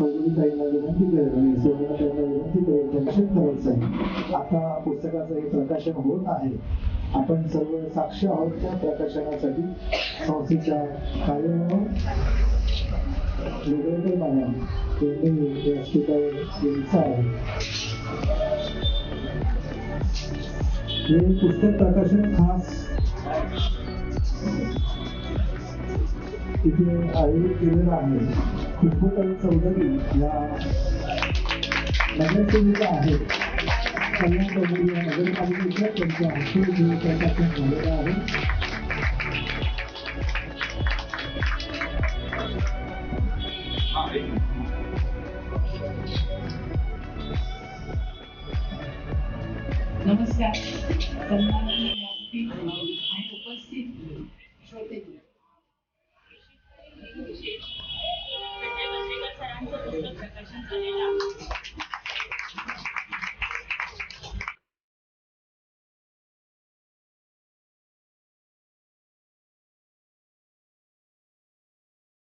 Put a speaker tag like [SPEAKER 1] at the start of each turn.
[SPEAKER 1] चौधरीताईंना विनंती करेल आणि सोमनाथाईंना विनंती करेल प्रकाशन करायचं आहे आता पुस्तकाचं हे प्रकाशन होत आहे आपण सर्व साक्ष आहोत. त्या प्रकाशनासाठी संस्थेच्या कार्यालयावर वेगवेगळे मॅडम यांनी व्यासपीठावर यायचं आहे हे पुस्तक प्रकाशन खास इथे आयोजित केलेलं आहे. चौधरी? या. नगरसेविका आहेत कल्याण चौधरी या नगरपालिकेच्या त्यांच्या हस्ते हे प्रकाशन आहेत
[SPEAKER 2] नमस्कार. सन्माननीय आणि उपस्थित श्रोते.
[SPEAKER 3] Yeah.